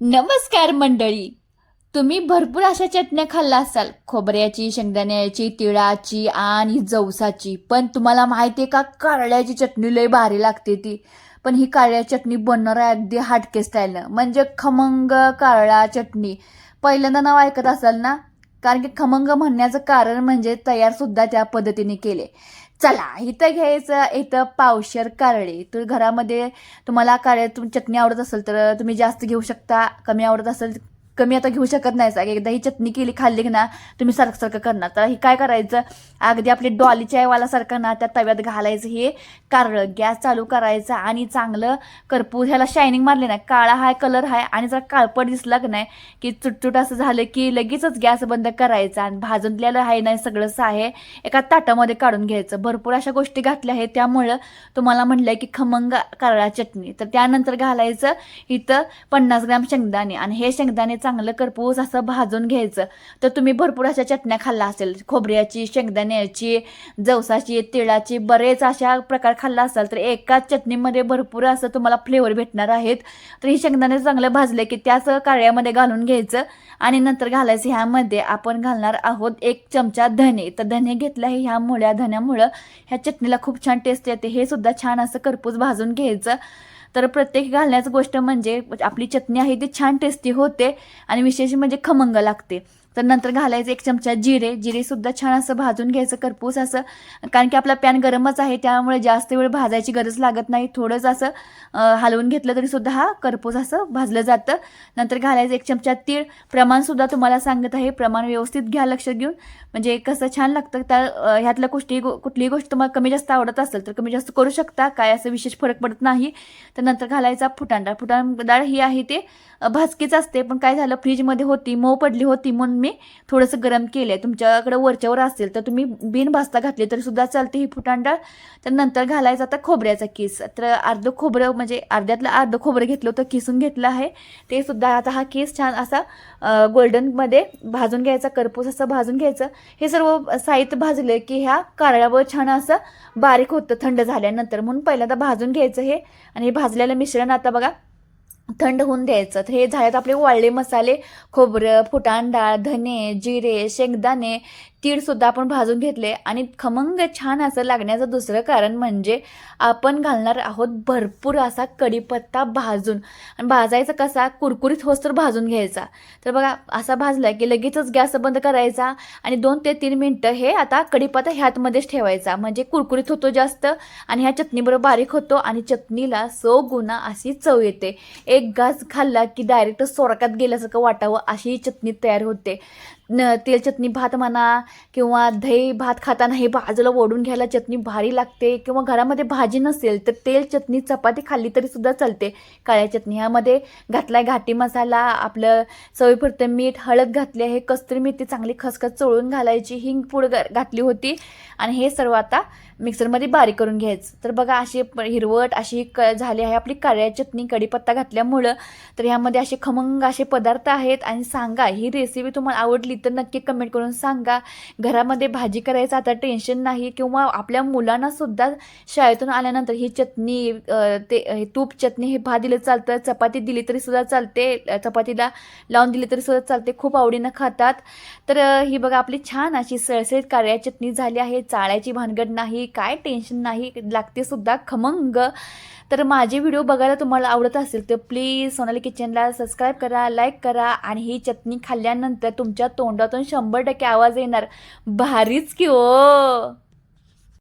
नमस्कार मंडळी. तुम्ही भरपूर अशा चटण्या खाल्ला असाल. खोबऱ्याची शेंगदाण्याची तिळाची आणि जवसाची. पण तुम्हाला माहिती आहे का? कारळ्याची चटणी लय भारी लागते ती. पण ही कारळ्या चटणी बनणार आहे अगदी हाटके स्टाईलनं म्हणजे खमंग कारळा चटणी. पहिल्यांदा नाव ऐकत असाल ना? कारण की खमंग म्हणण्याचं कारण म्हणजे तयारसुद्धा त्या पद्धतीने केले. चला इथं घ्यायचं इथं पावशर कारळे. तर घरामध्ये तुम्हाला कारळे तुम चटणी आवडत असेल तर तुम्ही जास्त घेऊ शकता कमी आवडत असेल कमी आता घेऊ शकत नाही. सग एकदा ही चटणी केली खाल्ली की ना तुम्ही सारखं सारखं करणार. तर ही काय करायचं? अगदी आपली डॉली चायवाला ना त्या तव्यात घालायचं हे कारळं गॅस चालू करायचं आणि चांगलं करपूर ह्याला शायनिंग मारले ना काळा हाय कलर हाय आणि जरा काळपट दिसला की नाही की चुटचुट असं झालं की लगेचच गॅस बंद करायचा आणि भाजूनलेलं आहे नाही सगळंच आहे एका ताटामध्ये काढून घ्यायचं. भरपूर अशा गोष्टी घातल्या आहेत. त्यामुळं तुम्हाला म्हटलंय की खमंग कारळा चटणी. तर त्यानंतर घालायचं इथं पन्नास ग्राम शेंगदाणे आणि हे शेंगदाणे चांगलं करपूस असं भाजून घ्यायचं. तर तुम्ही भरपूर अशा चटण्या खाल्ला असेल. खोबऱ्याची शेंगदाण्याची जवसाची तिळाची बरेच अशा प्रकार खाल्ला असाल तर एकाच चटणीमध्ये भरपूर असं तुम्हाला फ्लेवर भेटणार आहेत. तर ही शेंगदाणे चांगलं भाजले की त्याच काळ्यामध्ये घालून घ्यायचं. आणि नंतर घालायचं ह्यामध्ये आपण घालणार आहोत एक चमचा धने तर धने घेतलं आहे ह्या मुळ्या धन्यामुळं ह्या चटणीला खूप छान टेस्ट येते. हे सुद्धा छान असं करपूस भाजून घ्यायचं. तर प्रत्येक घालण्याचं गोष्ट म्हणजे आपली चटणी आहे ती छान टेस्टी होते आणि विशेष म्हणजे खमंग लागते. तर नंतर घालायचं एक चमचा जिरे. जिरेसुद्धा छान असं भाजून घ्यायचं करपूस असं. कारण की आपला पॅन गरमच आहे त्यामुळे जास्त वेळ भाजायची गरज लागत नाही. थोडंच असं हलवून घेतलं तरी सुद्धा हा करपूस असं भाजलं जातं. नंतर घालायचं एक चमचा तीळ. प्रमाणसुद्धा तुम्हाला सांगत आहे. प्रमाण व्यवस्थित घ्या लक्ष देऊन म्हणजे कसं छान लागतं. त्या ह्यातलं कुठली कुठलीही गोष्ट तुम्हाला कमी जास्त आवडत असेल तर कमी जास्त करू शकता. काय असं विशेष फरक पडत नाही. तर नंतर घालायचा फुटाण. डाळ फुटाण डाळ ही आहे ते भाजकीच असते. पण काय झालं? फ्रीजमध्ये होती. मऊ पडली होती म्हणून मी थोडंसं गरम केलं आहे तुमच्याकडे वरच्यावर असेल तर तुम्ही बिन भाजता घातली तरी सुद्धा चालते ही फुटांडाळ तर नंतर घालायचा आता खोबऱ्याचा किस. तर अर्धं खोबरं म्हणजे अर्ध्यातलं अर्धं खोबरं घेतलं होतं किसून घेतलं आहे. ते सुद्धा आता हा केस छान असा गोल्डनमध्ये भाजून घ्यायचा करपूस असं भाजून घ्यायचं. हे सर्व साहित्य भाजलं की ह्या कारळ्यावर छान असं बारीक होतं थंड झाल्यानंतर. म्हणून पहिल्यांदा भाजून घ्यायचं हे. आणि हे भाजलेलं मिश्रण आता बघा थंड होऊन द्यायचं. तर हे झालेत आपले वाळले मसाले खोबरं फुटाण डाळ धने जिरे शेंगदाणे तीळसुद्धा आपण भाजून घेतले आणि खमंग छान असं लागण्याचं दुसरं कारण म्हणजे आपण घालणार आहोत भरपूर असा कढीपत्ता भाजून. आणि भाजायचा कसा? कुरकुरीत होस तर भाजून घ्यायचा. तर बघा असा भाजला की लगेचच गॅस बंद करायचा आणि दोन ते तीन मिनटं हे आता कढीपत्ता ह्यातमध्येच ठेवायचा. म्हणजे कुरकुरीत होतो जास्त आणि ह्या चटणीबरोबर बारीक होतो आणि चटणीला सो गुणा अशी चव येते. एक घास खाल्ला की डायरेक्ट सोरकात गेल्यासारखं वाटावं अशी चटणी तयार होते. न तेल चटणी भात म्हणा किंवा दही भात खाताना हे बाजूला ओढून घ्यायला चटणी भारी लागते किंवा घरामध्ये भाजी नसेल तर तेल चटणी चपाती खाल्ली तरी सुद्धा चालते. काळ्या चटणी ह्यामध्ये घातलाय घाटी मसाला आपलं चवीपुरतं मीठ हळद घातली आहे कस्तुरी मेथी चांगली खसखस चोळून घालायची हिंग पूड घातली होती आणि हे सर्व आता मिक्सरमध्ये बारीक करून घ्यायचं. तर बघा अशी हिरवट अशी क झाली आहे आपली काळ्या चटणी कढीपत्ता घातल्यामुळं. तर ह्यामध्ये असे खमंग असे पदार्थ आहेत आणि सांगा ही रेसिपी तुम्हाला आवडली तर नक्की कमेंट करून सांगा. घरामध्ये भाजी करायचं आता टेन्शन नाही किंवा आपल्या मुलांना सुद्धा शाळेतून आल्यानंतर ही चटणी ते तूप चटणी हे भात दिलं चालतं चपाती दिली तरी सुद्धा चालते चपातीला लावून दिली तरी सुद्धा चालते खूप आवडीनं खातात. तर ही बघा आपली छान अशी सळसळीत काळ्या चटणी झाली आहे चाळ्याची भानगड नाही काय टेन्शन नाही लागते सुद्धा खमंग. तर माझे व्हिडिओ बघायला तुम्हाला आवडत असेल तर प्लीज सोनाली किचनला सबस्क्राईब करा लाईक करा आणि ही चटणी खाल्ल्यानंतर तुमच्या तो तोंडातून शंभर टक्के आवाज येणार. भारीच की ओ